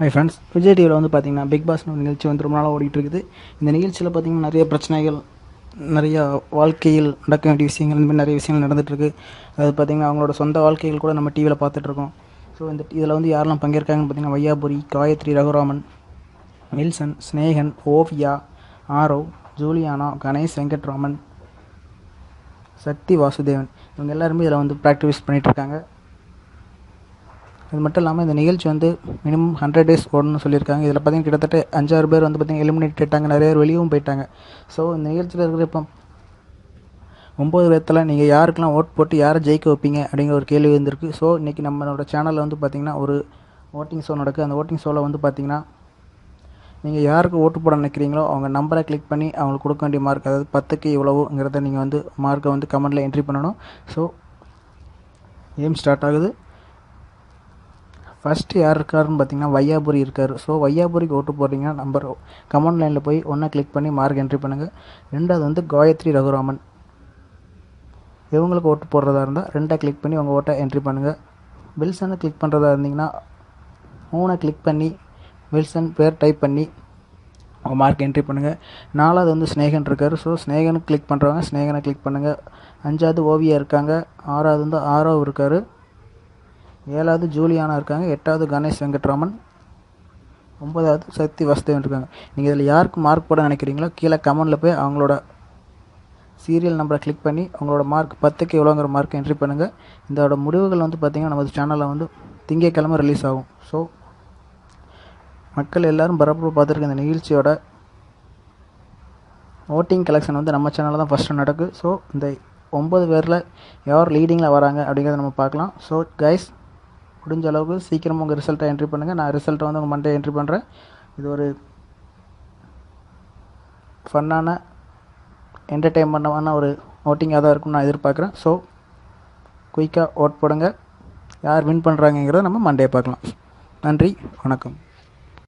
Hi friends Vijay டிவியில் வந்து பார்த்தீங்கன்னா பிக் பாஸ்னு ஒரு நிகழ்ச்சி வந்து ரொம்ப நாளாக ஓடிட்டு இருக்குது இந்த நிகழ்ச்சியில் பார்த்திங்கன்னா நிறைய பிரச்சனைகள் நிறைய வாழ்க்கையில் நடக்க வேண்டிய விஷயங்கள் இந்த மாதிரி நிறைய விஷயங்கள் நடந்துகிட்ருக்கு அது பார்த்தீங்கன்னா அவங்களோட சொந்த வாழ்க்கைகள் கூட நம்ம டிவியில் பார்த்துட்ருக்கோம் ஸோ இந்த இதில் வந்து யாரெல்லாம் பங்கேற்காங்கன்னு பார்த்தீங்கன்னா வையாபுரி காயத்ரி ரகுராமன் வில்சன் ஸ்னேகன் ஓவியா ஆரவ் ஜூலியானா கணேஷ் வெங்கட்ராமன் சக்தி வாசுதேவன். இவங்க எல்லாருமே இதில் வந்து ப்ராக்டிஸ் பண்ணிகிட்ருக்காங்க அது மட்டும் இல்லாமல் இந்த நிகழ்ச்சி வந்து மினிமம் ஹண்ட்ரட் டேஸ் ஓடணும்னு சொல்லியிருக்காங்க. இதில் பார்த்தீங்கன்னா கிட்டத்தட்ட அஞ்சாறு பேர் வந்து பார்த்தீங்கன்னா எலிமினேட் ஆகிட்டாங்க நிறைய பேர் வெளியும் போயிட்டாங்க. ஸோ இந்த நிகழ்ச்சியில் இருக்கிற இப்போ ஒம்பது பேர்த்தில் நீங்கள் யாருக்கெல்லாம் ஓட் போட்டு யாரை ஜெயிக்க வைப்பீங்க அப்படிங்கிற ஒரு கேள்வி வந்திருக்கு ஸோ இன்றைக்கி நம்மளோட சேனலில் வந்து பார்த்திங்கன்னா ஒரு ஓட்டிங் ஷோ நடக்குது. அந்த ஓட்டிங் ஷோவில் வந்து பார்த்திங்கன்னா நீங்கள் யாருக்கு ஓட்டு போட நினைக்கிறீங்களோ அவங்க நம்பரை கிளிக் பண்ணி அவங்களுக்கு கொடுக்க வேண்டிய மார்க் அதாவது பத்துக்கு இவ்வளவுங்கிறத நீங்கள் வந்து மார்க்கை வந்து கமெண்டில் என்ட்ரி பண்ணணும். ஸோ கேம் ஸ்டார்ட் ஆகுது. ஃபஸ்ட்டு யார் இருக்காருன்னு பார்த்தீங்கன்னா வையாபுரி இருக்கார். ஸோ வையாபுரிக்கு ஓட்டு போடுறீங்கன்னா நம்பர் கமெண்ட் லைனில் போய் ஒன்றா கிளிக் பண்ணி மார்க் என்ட்ரி பண்ணுங்கள் ரெண்டாவது வந்து காயத்ரி ரகுராமன். இவங்களுக்கு ஓட்டு போடுறதா இருந்தால் ரெண்டாக கிளிக் பண்ணி உங்கள் ஓட்டை என்ட்ரி பண்ணுங்கள் வில்சனை கிளிக் பண்ணுறதா இருந்தீங்கன்னா மூணை கிளிக் பண்ணி வில்சன் பேர் டைப் பண்ணி உங்கள் மார்க் என்ட்ரி பண்ணுங்கள் நாலாவது வந்து ஸ்னேகன் இருக்கார். ஸோ ஸ்னேகனுக்கு கிளிக் பண்ணுறவங்க ஸ்னேகனை கிளிக் பண்ணுங்கள் அஞ்சாவது ஓவியா இருக்காங்க. ஆறாவது வந்து ஆரோ இருக்கார். ஏழாவது ஜூலியானா இருக்காங்க எட்டாவது கணேஷ் வெங்கட்ராமன் ஒன்பதாவது சக்தி வசுதேவன் இருக்காங்க. நீங்கள் இதில் யாருக்கு மார்க் போட நினைக்கிறீங்களோ கீழே கமெண்டில் போய் அவங்களோட சீரியல் நம்பரை கிளிக் பண்ணி அவங்களோட மார்க் பத்துக்கு எவ்வளோங்கிற மார்க் என்ட்ரி பண்ணுங்கள் இதோட முடிவுகள் வந்து பார்த்திங்கன்னா நமது சேனலில் வந்து திங்கக்கிழமை ரிலீஸ் ஆகும். ஸோ மக்கள் எல்லோரும் பரபரப்பு பார்த்துருக்க இந்த நிகழ்ச்சியோட ஓட்டிங் கலெக்ஷன் வந்து நம்ம சேனலில் தான் ஃபஸ்ட்டு நடக்குது ஸோ இந்த ஒம்பது பேரில் யார் லீடிங்கில் வராங்க அப்படிங்கிறத நம்ம பார்க்கலாம். ஸோ கைஸ் முடிஞ்ச அளவுக்கு சீக்கிரமாக உங்கள் ரிசல்ட்டை என்ட்ரி பண்ணுங்கள் நான் ரிசல்ட்டை வந்து உங்கள் மண்டே என்ட்ரி பண்ணுறேன் இது ஒரு ஃபன்னான என்டர்டெயின்மெண்ட்டான ஒரு ஓட்டிங்காக தான் இருக்கும்னு நான் எதிர்பார்க்குறேன். ஸோ குயிக்காக ஓட் போடுங்க. யார் வின் பண்ணுறாங்கங்கிறத நம்ம மண்டே பார்க்கலாம். நன்றி வணக்கம்.